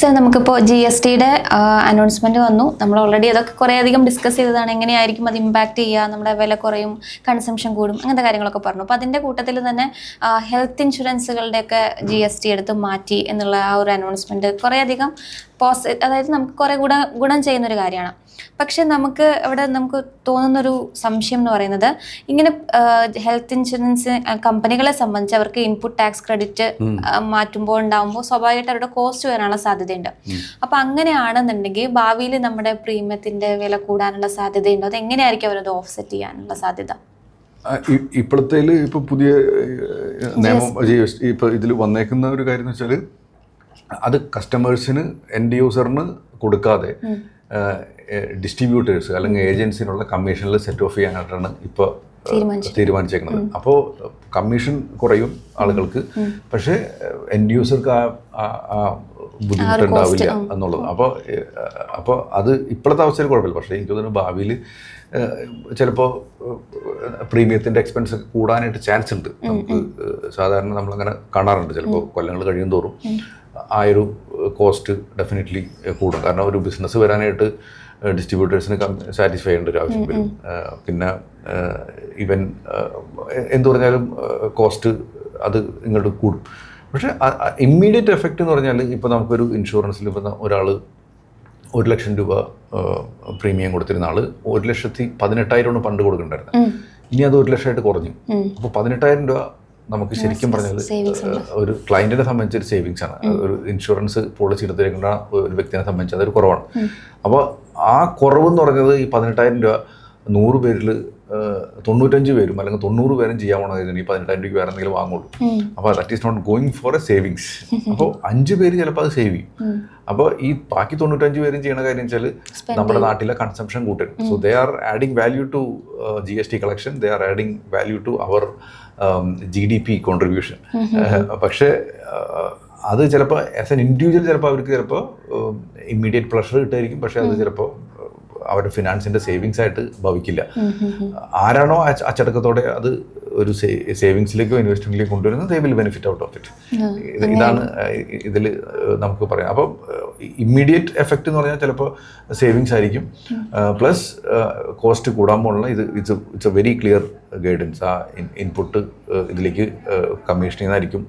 Sir നമുക്കിപ്പോൾ G S ടിയുടെ announcement വന്നു. നമ്മൾ ഓൾറെഡി അതൊക്കെ കുറേ അധികം ഡിസ്കസ് ചെയ്തതാണ്. എങ്ങനെയായിരിക്കും അത് ഇമ്പാക്ട് ചെയ്യുക? നമ്മുടെ വില കുറയും കൺസംഷൻ കൂടും അങ്ങനത്തെ കാര്യങ്ങളൊക്കെ പറഞ്ഞു. അപ്പോൾ അതിന്റെ കൂട്ടത്തിൽ തന്നെ ഹെൽത്ത് ഇൻഷുറൻസുകളുടെയൊക്കെ ജി എസ് ടി എടുത്ത് മാറ്റി എന്നുള്ള ആ ഒരു അനൗൺസ്മെന്റ് കുറേ അധികം പോസി അതായത് നമുക്ക് കുറേ ഗുണ ഗുണം ചെയ്യുന്നൊരു കാര്യമാണ്. പക്ഷെ നമുക്ക് ഇവിടെ നമുക്ക് തോന്നുന്നൊരു സംശയം എന്ന് പറയുന്നത് ഇങ്ങനെ ഹെൽത്ത് ഇൻഷുറൻസ് കമ്പനികളെ സംബന്ധിച്ച് അവർക്ക് ഇൻപുട്ട് ടാക്സ് ക്രെഡിറ്റ് മാറ്റുമ്പോൾ ഉണ്ടാകുമ്പോൾ സ്വാഭാവികമായിട്ട് അവരുടെ കോസ്റ്റ് വരാനുള്ള സാധ്യതയുണ്ട്. അപ്പൊ അങ്ങനെയാണെന്നുണ്ടെങ്കിൽ ഭാവിയിൽ നമ്മുടെ പ്രീമിയത്തിന്റെ വില കൂടാനുള്ള സാധ്യതയുണ്ടോ. അത് എങ്ങനെയായിരിക്കും അവരത് ഓഫ്സെറ്റ് ചെയ്യാനുള്ള സാധ്യത? ഇപ്പോഴത്തേൽ ഇപ്പോൾ പുതിയ നിയമം ഇപ്പൊ ഇപ്പോൾ ഇതിൽ വന്നേക്കുന്ന ഒരു കാര്യം എന്ന് വെച്ചാൽ അത് കസ്റ്റമേഴ്സിന് എൻഡ് യൂസറിന് കൊടുക്കാതെ ഡിസ്ട്രിബ്യൂട്ടേഴ്സ് അല്ലെങ്കിൽ ഏജൻസിനുള്ള കമ്മീഷനിൽ സെറ്റ് ഓഫ് ചെയ്യാനായിട്ടാണ് ഇപ്പോൾ തീരുമാനിച്ചു. തീരുമാനിച്ചേക്കുന്നത്. അപ്പോൾ കമ്മീഷൻ കുറയും ആളുകൾക്ക്. പക്ഷേ എൻഡ് യൂസർക്ക് ആ ബുദ്ധിമുട്ടുണ്ടാവില്ല എന്നുള്ളത്. അപ്പോൾ അപ്പോൾ അത് ഇപ്പോഴത്തെ അവസ്ഥയിൽ കുഴപ്പമില്ല. പക്ഷേ എനിക്ക് തോന്നുന്നു ഭാവിയിൽ ചിലപ്പോൾ പ്രീമിയത്തിന്റെ എക്സ്പെൻസ് കൂടാനായിട്ട് ചാൻസ് ഉണ്ട്. നമുക്ക് സാധാരണ നമ്മളങ്ങനെ കാണാറുണ്ട്. ചിലപ്പോൾ കൊല്ലങ്ങൾ കഴിയും തോറും. ആ ഒരു കോസ്റ്റ് ഡെഫിനറ്റ്ലി കൂടും. കാരണം ഒരു ബിസിനസ് വരാനായിട്ട് ഡിസ്ട്രിബ്യൂട്ടേഴ്സിന് സാറ്റിസ്ഫൈ ചെയ്യേണ്ട ഒരു ആവശ്യം വരും. പിന്നെ ഇവൻ എന്ത് പറഞ്ഞാലും കോസ്റ്റ് അത് ഇങ്ങോട്ട് കൂടും. പക്ഷേ ഇമ്മീഡിയറ്റ് എഫക്റ്റ് എന്ന് പറഞ്ഞാൽ ഇപ്പോൾ നമുക്കൊരു ഇൻഷുറൻസിൽ വന്ന ഒരാൾ ഒരു ലക്ഷം രൂപ പ്രീമിയം കൊടുത്തിരുന്ന ആൾ ഒരു ലക്ഷത്തി പതിനെട്ടായിരമാണ് പണ്ട് കൊടുക്കണ്ടായിരുന്നത് ഇനി അത് ഒരു ലക്ഷമായിട്ട് കുറഞ്ഞു. അപ്പോൾ പതിനെട്ടായിരം രൂപ നമുക്ക് ശരിക്കും പറഞ്ഞത് ഒരു ക്ലയന്റിനെ സംബന്ധിച്ച് ഒരു സേവിങ്സ് ആണ്. ഒരു ഇൻഷുറൻസ് പോളിസി എടുത്തിരിക്കുന്ന ഒരു വ്യക്തിനെ സംബന്ധിച്ച് അതൊരു കുറവാണ്. അപ്പോൾ ആ കുറവ് എന്ന് പറഞ്ഞത് ഈ പതിനെട്ടായിരം രൂപ നൂറ് പേരിൽ തൊണ്ണൂറ്റഞ്ച് പേരും അല്ലെങ്കിൽ തൊണ്ണൂറ് പേരും ചെയ്യാൻ ഈ പതിനെട്ടായിരം രൂപയ്ക്ക് വേറെ എന്തെങ്കിലും വാങ്ങുള്ളൂ. അപ്പോൾ that is not going for a savings അപ്പോൾ അഞ്ച് പേര് ചിലപ്പോൾ അത് സേവ് ചെയ്യും. അപ്പോൾ ഈ ബാക്കി തൊണ്ണൂറ്റഞ്ച് പേരും ചെയ്യണ കാര്യം വെച്ചാൽ നമ്മുടെ നാട്ടിലെ കൺസംഷൻ കൂട്ടും. So they are adding value to G S T collection they are adding value to our G D P contribution പക്ഷേ അത് ചിലപ്പോൾ ആസ് എൻ ഇൻഡിവിജ്വൽ ചിലപ്പോൾ അവർക്ക് ചിലപ്പോൾ ഇമ്മീഡിയറ്റ് പ്ലഷർ കിട്ടായിരിക്കും. പക്ഷേ അത് ചിലപ്പോൾ അവരുടെ ഫിനാൻസിന്റെ സേവിങ്സ് ആയിട്ട് ഭവിക്കില്ല. ആരാണോ അച്ച- അച്ചടക്കത്തോടെ അത് ഒരു സേവിങ്സിലേക്കോ ഇൻവെസ്റ്റ്മെന്റിലേക്കോ കൊണ്ടുവരുന്നത് they will benefit out of it. ഇതാണ് ഇതിൽ നമുക്ക് പറയാം. അപ്പം ഇമ്മീഡിയറ്റ് എഫക്റ്റ് എന്ന് പറഞ്ഞാൽ ചിലപ്പോൾ സേവിങ്സ് ആയിരിക്കും. പ്ലസ് കോസ്റ്റ് കൂടാൻ പോലുള്ള ഇത് it's it's a very clear guidance. ആ ഇൻപുട്ട് ഇതിലേക്ക് കമ്മീഷൻ ചെയ്യുന്നതായിരിക്കും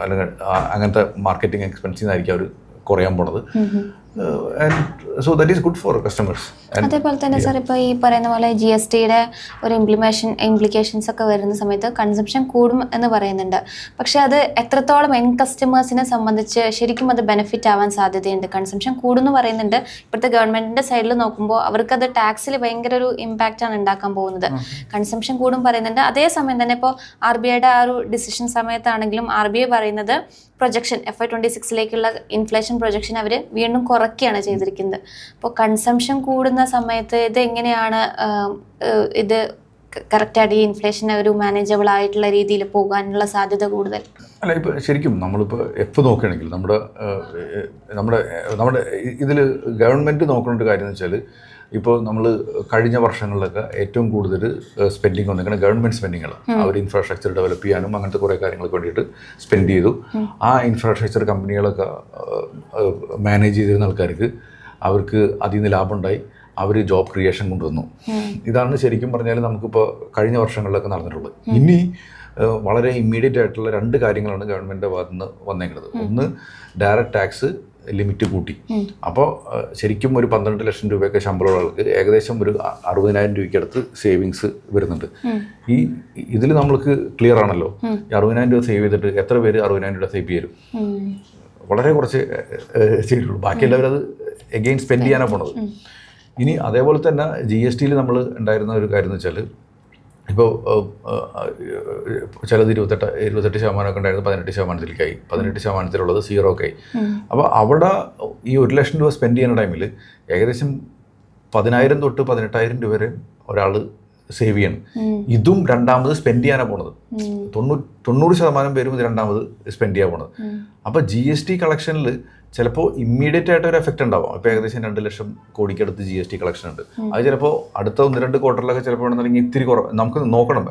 അല്ലെങ്കിൽ അങ്ങനത്തെ മാർക്കറ്റിംഗ് എക്സ്പെൻസിൽ നിന്നായിരിക്കും അവർ കുറയാൻ പോണത്. So that is good for customers അതേപോലെ തന്നെ സാർ ഇപ്പോൾ ഈ പറയുന്ന പോലെ ജി എസ് ടിയുടെ ഒരു ഇംപ്ലിമേഷൻ ഇംപ്ലിക്കേഷൻസ് ഒക്കെ വരുന്ന സമയത്ത് കൺസംഷൻ കൂടും എന്ന് പറയുന്നുണ്ട്. പക്ഷേ അത് എത്രത്തോളം എൻ കസ്റ്റമേഴ്സിനെ സംബന്ധിച്ച് ശരിക്കും അത് ബെനിഫിറ്റ് ആവാൻ സാധ്യതയുണ്ട്? കൺസംഷൻ കൂടുമെന്ന് പറയുന്നുണ്ട്. ഇപ്പോഴത്തെ ഗവൺമെന്റിന്റെ സൈഡിൽ നോക്കുമ്പോൾ അവർക്കത് ടാക്സിൽ ഭയങ്കര ഒരു ഇമ്പാക്റ്റ് ആണ് ഉണ്ടാക്കാൻ പോകുന്നത്. കൺസംഷൻ കൂടും പറയുന്നുണ്ട്. അതേസമയം തന്നെ ഇപ്പോൾ ആർ ബി ഐയുടെ ആ ഒരു ഡിസിഷൻ സമയത്താണെങ്കിലും ആർ ബി ഐ പറയുന്നത് പ്രൊജക്ഷൻ എഫ് ഐ ട്വന്റി സിക്സിലേക്കുള്ള ഇൻഫ്ലേഷൻ പ്രൊജക്ഷൻ അവർ വീണ്ടും കുറയ്ക്കുകയാണ് ചെയ്തിരിക്കുന്നത്. അപ്പോൾ കൺസംഷൻ കൂടുന്ന സമയത്ത് ഇത് എങ്ങനെയാണ് ഇത് കറക്റ്റായിട്ട് ഈ ഇൻഫ്ലേഷൻ ഒരു മാനേജബിൾ ആയിട്ടുള്ള രീതിയിൽ പോകാനുള്ള സാധ്യത കൂടുതൽ? അല്ല ഇപ്പോൾ ശരിക്കും നമ്മളിപ്പോൾ എപ്പോൾ നോക്കുകയാണെങ്കിൽ നമ്മുടെ നമ്മുടെ നമ്മുടെ ഇതിൽ ഗവൺമെന്റ് നോക്കേണ്ട ഒരു കാര്യം എന്ന് വെച്ചാൽ ഇപ്പോൾ നമ്മൾ കഴിഞ്ഞ വർഷങ്ങളിലൊക്കെ ഏറ്റവും കൂടുതൽ സ്പെൻഡിങ് വന്നിരിക്കുന്നത് ഗവൺമെന്റ് സ്പെൻഡിങ്ങൾ അവർ ഇൻഫ്രാസ്ട്രക്ചർ ഡെവലപ്പ് ചെയ്യാനും അങ്ങനത്തെ കുറേ കാര്യങ്ങൾക്ക് വേണ്ടിയിട്ട് സ്പെൻഡ് ചെയ്തു. ആ ഇൻഫ്രാസ്ട്രക്ചർ കമ്പനികളൊക്കെ മാനേജ് ചെയ്തിരുന്ന ആൾക്കാർക്ക് അവർക്ക് അതിൽ നിന്ന് ലാഭമുണ്ടായി അവർ ജോബ് ക്രിയേഷൻ കൊണ്ടുവന്നു. ഇതാണ് ശരിക്കും പറഞ്ഞാൽ നമുക്കിപ്പോൾ കഴിഞ്ഞ വർഷങ്ങളിലൊക്കെ നടന്നിട്ടുള്ളത്. ഇനി വളരെ ഇമ്മീഡിയറ്റ് ആയിട്ടുള്ള രണ്ട് കാര്യങ്ങളാണ് ഗവൺമെന്റിന്റെ ഭാഗത്തുനിന്ന് വന്നേക്കുന്നത്. ഒന്ന് ഡയറക്റ്റ് ടാക്സ് ലിമിറ്റ് കൂട്ടി. അപ്പോൾ ശരിക്കും ഒരു പന്ത്രണ്ട് ലക്ഷം രൂപയൊക്കെ ശമ്പളമുള്ള ആൾക്ക് ഏകദേശം ഒരു അറുപതിനായിരം രൂപയ്ക്ക് അടുത്ത് സേവിങ്സ് വരുന്നുണ്ട്. ഈ ഇതിൽ നമ്മൾക്ക് ക്ലിയർ ആണല്ലോ. ഈ അറുപതിനായിരം രൂപ സേവ് ചെയ്തിട്ട് എത്ര പേര് അറുപതിനായിരം രൂപ സേവ് ചെയ്യും? വളരെ കുറച്ച് ചെയ്തിട്ടുള്ളൂ. ബാക്കി എല്ലാവരും അത് എഗെയിൻ സ്പെൻഡ് ചെയ്യാനാണ് പോണത് ഇനി അതേപോലെ തന്നെ ജി എസ് ടിയിൽ നമ്മൾ ഉണ്ടായിരുന്ന ഒരു കാര്യം എന്ന് വെച്ചാൽ ഇപ്പോൾ ചിലത് ഇരുപത്തെട്ട് ഇരുപത്തെട്ട് ശതമാനമൊക്കെ ഉണ്ടായിരുന്നു പതിനെട്ട് ശതമാനത്തിലേക്കായി. പതിനെട്ട് ശതമാനത്തിലുള്ളത് സീറോ ഒക്കെ ആയി അപ്പോൾ അവിടെ ഈ ഒരു ലക്ഷം രൂപ സ്പെൻഡ് ചെയ്യുന്ന ടൈമിൽ ഏകദേശം പതിനായിരം തൊട്ട് പതിനെട്ടായിരം രൂപ വരെ ഒരാൾ സേവ് ചെയ്യണം. ഇതും രണ്ടാമത് സ്പെൻഡ് ചെയ്യാനാണ് പോണത്. തൊണ്ണൂറ് തൊണ്ണൂറ് ശതമാനം പേരും ഇത് രണ്ടാമത് സ്പെൻഡ് ചെയ്യാൻ പോണത്. അപ്പോൾ ജി എസ് ടി കളക്ഷനിൽ ചിലപ്പോൾ ഇമ്മീഡിയറ്റ് ആയിട്ട് ഒരു എഫക്റ്റ് ഉണ്ടാവും. ഇപ്പോൾ ഏകദേശം രണ്ട് ലക്ഷം കോടിക്കടുത്ത് ജി എസ് ടി കളക്ഷൻ ഉണ്ട്. അത് ചിലപ്പോൾ അടുത്ത ഒന്ന് രണ്ട് ക്വാർട്ടറിലൊക്കെ ചിലപ്പോൾ ഉണ്ടെങ്കിൽ ഇത്തിരി കുറവ്. നമുക്ക് നോക്കണം.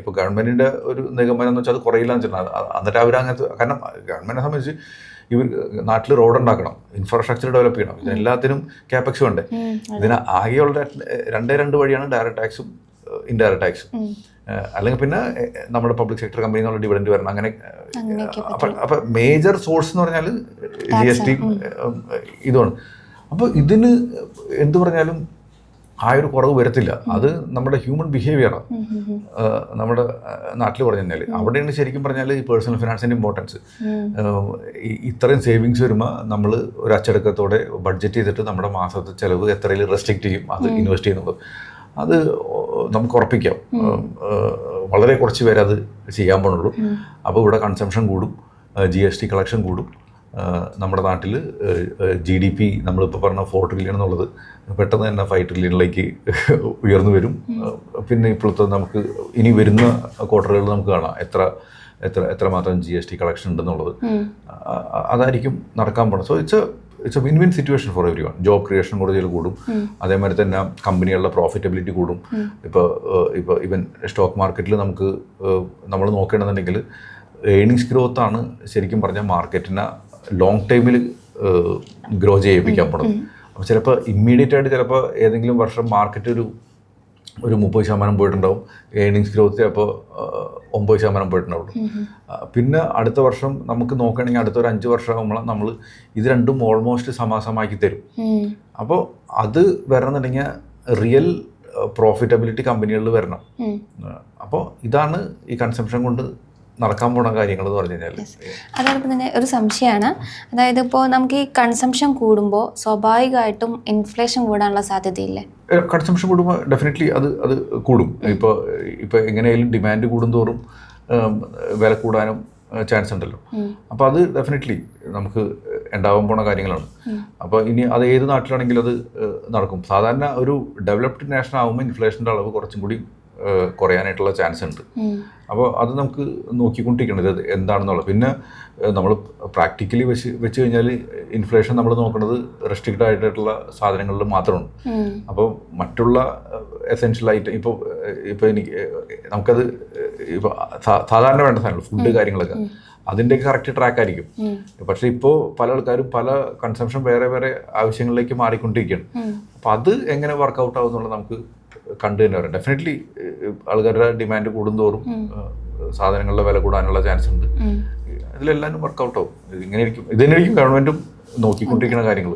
ഇപ്പോൾ ഗവൺമെന്റിന്റെ ഒരു നിഗമനം എന്ന് വെച്ചാൽ അത് കുറയില്ല എന്ന് വെച്ചാൽ എന്നിട്ട് അവർ അങ്ങനത്തെ കാരണം ഗവൺമെന്റിനെ സംബന്ധിച്ച് ഇവർ നാട്ടിൽ റോഡ് ഉണ്ടാക്കണം. ഇൻഫ്രാസ്ട്രക്ചർ ഡെവലപ്പ് ചെയ്യണം. ഇതിനെല്ലാത്തിനും ക്യാപെക്സ് ഉണ്ട്. ഇതിന് ആകെയുള്ള രണ്ടേ രണ്ട് വഴിയാണ് ഡയറക്റ്റ് ടാക്സും ഇൻഡയറക്റ്റ് ടാക്സ്. അല്ലെങ്കിൽ പിന്നെ നമ്മുടെ പബ്ലിക് സെക്ടർ കമ്പനി എന്നുള്ള ഡിവിഡൻഡ് വരണം. അങ്ങനെ അപ്പൊ മേജർ സോഴ്സ് എന്ന് പറഞ്ഞാൽ ജി എസ് ടി ഇതുമാണ്. അപ്പോൾ ഇതിന് എന്തു പറഞ്ഞാലും ആ ഒരു കുറവ് വരത്തില്ല. അത് നമ്മുടെ ഹ്യൂമൻ ബിഹേവിയറാണ്. നമ്മുടെ നാട്ടിൽ പറഞ്ഞു കഴിഞ്ഞാൽ അവിടെയാണ് ശരിക്കും പറഞ്ഞാൽ ഈ പേഴ്സണൽ ഫിനാൻസിന്റെ ഇമ്പോർട്ടൻസ് ഇത്രയും സേവിങ്സ് വരുമ്പോൾ നമ്മൾ ഒരു അച്ചടക്കത്തോടെ ബഡ്ജറ്റ് ചെയ്തിട്ട് നമ്മുടെ മാസത്തെ ചിലവ് എത്രയിൽ റെസ്ട്രിക്റ്റ് ചെയ്യും. അത് ഇൻവെസ്റ്റ് ചെയ്യുന്നത്. അത് നമുക്ക് ഉറപ്പിക്കാം. വളരെ കുറച്ച് പേര് അത് ചെയ്യാൻ പോണുള്ളൂ. അപ്പോൾ ഇവിടെ കൺസംഷൻ കൂടും. ജി എസ് ടി കളക്ഷൻ കൂടും. നമ്മുടെ നാട്ടിൽ ജി ഡി പി നമ്മളിപ്പോൾ പറഞ്ഞ ഫോർ ട്രില്യൺ എന്നുള്ളത് പെട്ടെന്ന് തന്നെ ഫൈവ് ട്രില്യണിലേക്ക് ഉയർന്നു വരും. പിന്നെ ഇപ്പോഴത്തെ നമുക്ക് ഇനി വരുന്ന ക്വാർട്ടറുകളിൽ നമുക്ക് കാണാം. എത്ര എത്ര എത്രമാത്രം ജി എസ് ടി കളക്ഷൻ ഉണ്ടെന്നുള്ളത്. അതായിരിക്കും നടക്കാൻ പോകുന്നത് so it's it's a win win situation for everyone job creation കൂടുതൽ കൂടും അതേമാതിരി തന്നെ കമ്പനികളുടെ പ്രോഫിറ്റബിലിറ്റി കൂടും. ഇപ്പോൾ ഇപ്പോൾ ഇവൻ സ്റ്റോക്ക് മാർക്കറ്റിൽ നമുക്ക് നമ്മൾ നോക്കേണ്ടതുണ്ടെങ്കിൽ ഏണിങ്സ് ഗ്രോത്ത് ആണ് ശരിക്കും പറഞ്ഞാൽ മാർക്കറ്റിനെ ലോങ് ടൈമിൽ ഗ്രോ ചെയ്യിപ്പിക്കാൻ പോണത്. അപ്പോൾ ചിലപ്പോൾ ഇമ്മീഡിയറ്റ് ആയിട്ട് ചിലപ്പോൾ ഏതെങ്കിലും വർഷം മാർക്കറ്റ് ഒരു ഒരു മുപ്പത് ശതമാനം പോയിട്ടുണ്ടാവും. ഏണിങ്സ് ഗ്രോത്ത് ചിലപ്പോൾ ഒമ്പത് ശതമാനം പോയിട്ടുണ്ടാവുള്ളൂ. പിന്നെ അടുത്ത വർഷം നമുക്ക് നോക്കുകയാണെങ്കിൽ അടുത്ത ഒരു അഞ്ച് വർഷം ആകുമ്പോൾ നമ്മൾ ഇത് രണ്ടും ഓൾമോസ്റ്റ് സമാസമാക്കി തരും. അപ്പോൾ അത് വരണമെന്നുണ്ടെങ്കിൽ റിയൽ പ്രോഫിറ്റബിലിറ്റി കമ്പനികളിൽ വരണം. അപ്പോൾ ഇതാണ് ഈ കൺസംഷൻ കൊണ്ട് നടക്കാൻ പോകുന്ന കാര്യങ്ങൾ എന്ന് പറഞ്ഞു കഴിഞ്ഞാൽ അതോടൊപ്പം തന്നെ ഒരു സംശയമാണ് അതായത് ഇപ്പോൾ നമുക്ക് ഈ കൺസംഷൻ കൂടുമ്പോൾ സ്വാഭാവികമായിട്ടും ഇൻഫ്ലേഷൻ കൂടാനുള്ള സാധ്യതയില്ലേ. കൺസംഷൻ കൂടുമ്പോൾ ഡെഫിനറ്റ്ലി അത് അത് കൂടും. ഇപ്പോൾ ഇപ്പോൾ എങ്ങനെയായാലും ഡിമാൻഡ് കൂടുന്തോറും തോറും വില കൂടാനും ചാൻസ് ഉണ്ടല്ലോ. അപ്പോൾ അത് ഡെഫിനറ്റ്ലി നമുക്ക് ഉണ്ടാവാൻ പോണ കാര്യങ്ങളാണ്. അപ്പോൾ ഇനി അത് ഏത് നാട്ടിലാണെങ്കിലും അത് നടക്കും. സാധാരണ ഒരു ഡെവലപ്ഡ് നേഷൻ ആകുമ്പോൾ ഇൻഫ്ലേഷന്റെ അളവ് കുറച്ചും കൂടി കുറയാനായിട്ടുള്ള ചാൻസ് ഉണ്ട്. അപ്പോൾ അത് നമുക്ക് നോക്കിക്കൊണ്ടിരിക്കണം ഇത് എന്താണെന്നുള്ളത്. പിന്നെ നമ്മൾ പ്രാക്ടിക്കലി വെച്ച് വെച്ച് കഴിഞ്ഞാൽ ഇൻഫ്ലേഷൻ നമ്മൾ നോക്കുന്നത് റെസ്ട്രിക്റ്റഡ് ആയിട്ടുള്ള സാധനങ്ങളിൽ മാത്രമാണ്. അപ്പോൾ മറ്റുള്ള എസെൻഷ്യൽ ഐറ്റം ഇപ്പോൾ ഇപ്പോൾ എനിക്ക് നമുക്കത് ഇപ്പോൾ സാധാരണ വേണ്ട സാധനങ്ങൾ ഫുഡ് കാര്യങ്ങളൊക്കെ. അതിന്റെയൊക്കെ കറക്റ്റ് ട്രാക്ക് ആയിരിക്കും. പക്ഷേ ഇപ്പോൾ പല ആൾക്കാരും പല കൺസംഷൻ വേറെ വേറെ ആവശ്യങ്ങളിലേക്ക് മാറിക്കൊണ്ടിരിക്കുകയാണ്. അപ്പോൾ അത് എങ്ങനെ വർക്കൗട്ട് ആവും എന്നുള്ളത് നമുക്ക് കണ്ടു തന്നെ പറയാം ഡെഫിനറ്റ്ലി ആൾക്കാരുടെ ഡിമാൻഡ് കൂടുന്തോറും സാധനങ്ങളുടെ വില കൂടാനുള്ള ചാൻസ് ഉണ്ട്. ഇതിലെല്ലാവരും ഇതിലെല്ലാം വർക്കൗട്ട് ആവും. ഇങ്ങനെ ഇരിക്കും ഇത് ഗവൺമെന്റും നോക്കിക്കൊണ്ടിരിക്കുന്ന കാര്യങ്ങൾ